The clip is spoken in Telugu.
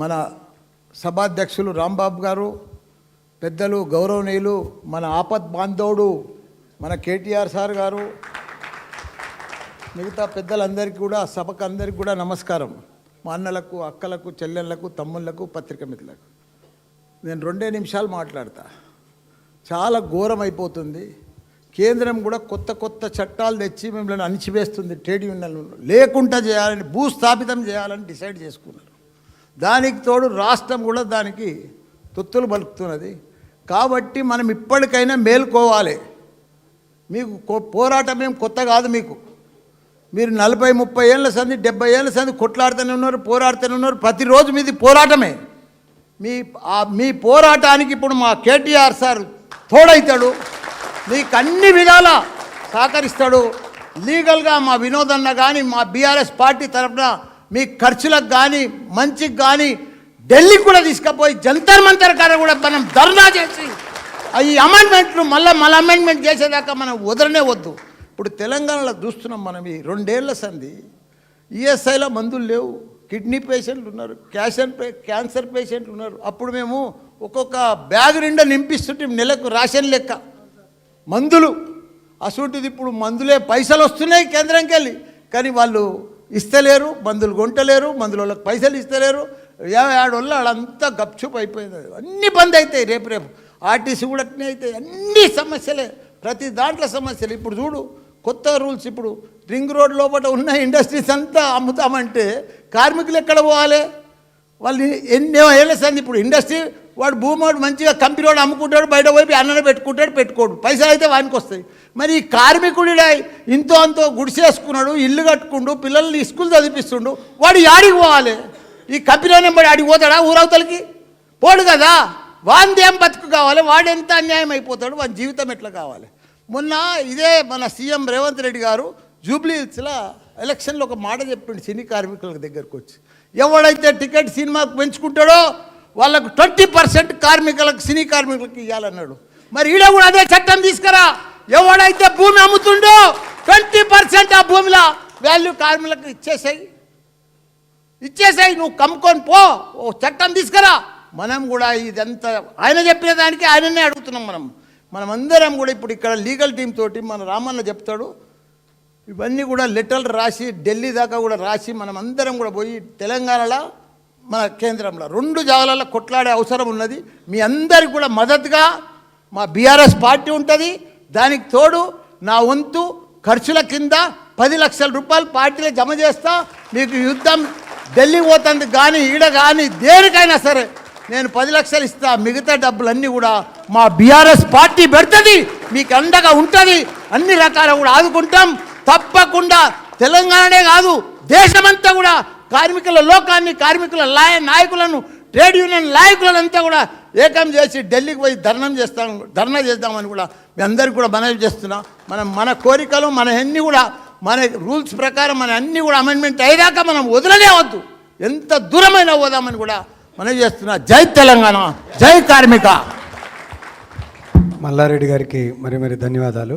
మన సభాధ్యక్షులు రాంబాబు గారు పెద్దలు గౌరవనీయులు మన ఆపద్ బాంధవుడు మన కేటీఆర్ సార్ గారు మిగతా పెద్దలందరికీ కూడా సభకు అందరికీ కూడా నమస్కారం. మా అన్నలకు అక్కలకు చెల్లెళ్ళకు తమ్ముళ్ళకు పత్రిక మిత్రులకు. నేను రెండే నిమిషాలు మాట్లాడతా. చాలా ఘోరం అయిపోతుంది కేంద్రం కూడా కొత్త కొత్త చట్టాలు తెచ్చి మిమ్మల్ని అణిచివేస్తుంది. ట్రేడ్ యూనియన్లు లేకుండా చేయాలని భూస్థాపితం చేయాలని డిసైడ్ చేసుకున్నారు. దానికి తోడు రాష్ట్రం కూడా దానికి తొత్తులు బలుకుతున్నది కాబట్టి మనం ఇప్పటికైనా మేల్కోవాలి. మీకు కో- పోరాటం ఏం కొత్త కాదు మీకు. మీరు నలభై ముప్పై ఏళ్ళ సంది డెబ్బై ఏళ్ళ సంది కొట్లాడుతూనే ఉన్నారు పోరాడుతూనే ఉన్నారు. ప్రతిరోజు మీది పోరాటమే. మీ మీ పోరాటానికి ఇప్పుడు మా కేటీఆర్ సార్ తోడైతాడు. మీకు అన్ని విధాల సహకరిస్తాడు. లీగల్గా మా వినోదన్న కానీ మా బీఆర్ఎస్ పార్టీ తరఫున మీ ఖర్చులకు కానీ మంచికి కానీ ఢిల్లీకి కూడా తీసుకుపోయి జంతర్ మంతర్ కాడ కూడా మనం ధర్నా చేసి ఈ అమెండ్మెంట్లు మళ్ళీ మళ్ళీ అమెండ్మెంట్ చేసేదాకా మనం వదలనే వద్దు. ఇప్పుడు తెలంగాణలో చూస్తున్నాం మనం ఈ రెండేళ్ళ సంధి ఈఎస్ఐలో మందులు లేవు. కిడ్నీ పేషెంట్లు ఉన్నారు క్యాన్సర్ క్యాన్సర్ పేషెంట్లు ఉన్నారు. అప్పుడు మేము ఒక్కొక్క బ్యాగ్ నిండా నింపిస్తుంటే నెలకు రేషన్ లెక్క. మందులు అసూటిది ఇప్పుడు మందులే పైసలు వస్తున్నాయి కేంద్రంకి వెళ్ళి కానీ వాళ్ళు ఇస్తలేరు మందులు కొంటలేరు మందుల వాళ్ళకి పైసలు ఇస్తలేరు. ఏడాడోళ్ళు వాళ్ళంతా గప్చుప్ అయిపోయింది అన్ని బంద్ అవుతాయి రేపు రేపు. ఆర్టీసీ కూడా అట్నే అవుతాయి అన్ని సమస్యలే. ప్రతి దాంట్లో సమస్యలు. ఇప్పుడు చూడు కొత్త రూల్స్ ఇప్పుడు. రింగ్ రోడ్ లోపల ఉన్న ఇండస్ట్రీస్ అంతా అమ్ముతామంటే కార్మికులు ఎక్కడ పోవాలి? వాళ్ళు ఎన్నో ఏళ్ళ సంది ఇప్పుడు ఇండస్ట్రీ వాడు భూమి వాడు మంచిగా కంపెనీ వాడు అమ్ముకుంటాడు బయట పోయి అన్నను పెట్టుకుంటాడు పెట్టుకోడు. పైసలు అయితే వానికి వస్తాయి. మరి ఈ కార్మికుడి ఇంతో అంతో గుడిసేసుకున్నాడు ఇల్లు కట్టుకుండు పిల్లల్ని స్కూల్ చదివిస్తుండు వాడు యాడికి పోవాలి? ఈ కంపెనీ నెంబడి ఆడికి పోతాడా ఊరవతలకి? పోడు కదా. వాంది ఏం బతుకు కావాలి? వాడు ఎంత అన్యాయం అయిపోతాడు? వాడి జీవితం ఎట్లా కావాలి? మొన్న ఇదే మన సీఎం రేవంత్ రెడ్డి గారు జూబ్లీ హిల్స్లో ఎలక్షన్లో ఒక మాట చెప్పిండు సినీ కార్మికుల దగ్గరకు వచ్చి ఎవడైతే టికెట్ సినిమాకు పెంచుకుంటాడో వాళ్ళకు ట్వంటీ పర్సెంట్ కార్మికులకు సినీ కార్మికులకు ఇవ్వాలన్నాడు మరి ఈడ కూడా అదే చట్టం తీసుకురా. ఎవడైతే భూమి అమ్ముతుండో ట్వంటీ పర్సెంట్ ఆ భూమిలో వాల్యూ కార్మికులకు ఇచ్చేసాయి. ఇచ్చేసాయి నువ్వు కమ్ముకొని పో ఓ చట్టం తీసుకురా. మనం కూడా ఇదంతా ఆయన చెప్పిన దానికి ఆయననే అడుగుతున్నాం మనం. మనం అందరం కూడా ఇప్పుడు ఇక్కడ లీగల్ టీం తోటి మన రామన్న చెప్తాడు. ఇవన్నీ కూడా లెటర్లు రాసి ఢిల్లీ దాకా కూడా రాసి మనం అందరం కూడా పోయి తెలంగాణలో మన కేంద్రంలో. రెండు జాగాలలో కొట్లాడే అవసరం ఉన్నది. మీ అందరికి కూడా మద్దతుగా మా బీఆర్ఎస్ పార్టీ ఉంటుంది. దానికి తోడు నా వంతు ఖర్చుల కింద పది లక్షల రూపాయలు పార్టీలో జమ చేస్తా. మీకు యుద్ధం ఢిల్లీ పోతుంది కానీ ఈడ కానీ దేనికైనా సరే నేను పది లక్షలు ఇస్తా. మిగతా డబ్బులన్నీ కూడా మా బీఆర్ఎస్ పార్టీ పెడుతుంది. మీకు అండగా ఉంటుంది. అన్ని రకాల కూడా ఆదుకుంటాం. తప్పకుండా తెలంగాణనే కాదు దేశమంతా కూడా కార్మికుల లోకాన్ని కార్మికుల లాయ నాయకులను ట్రేడ్ యూనియన్ నాయకులనంతా కూడా ఏకం చేసి ఢిల్లీకి పోయి ధర్నం చేస్తాం ధర్నా చేద్దామని కూడా మీ అందరికీ కూడా మనవి చేస్తున్నాం. మనం మన కోరికలు మన అన్నీ కూడా మన రూల్స్ ప్రకారం మన అన్నీ కూడా అమెండ్మెంట్ అయ్యాక మనం వదలనే వద్దు. ఎంత దూరమైన పోదామని కూడా మనవి చేస్తున్నా. జై తెలంగాణ జై కార్మిక. మల్లారెడ్డి గారికి మరి మరి ధన్యవాదాలు.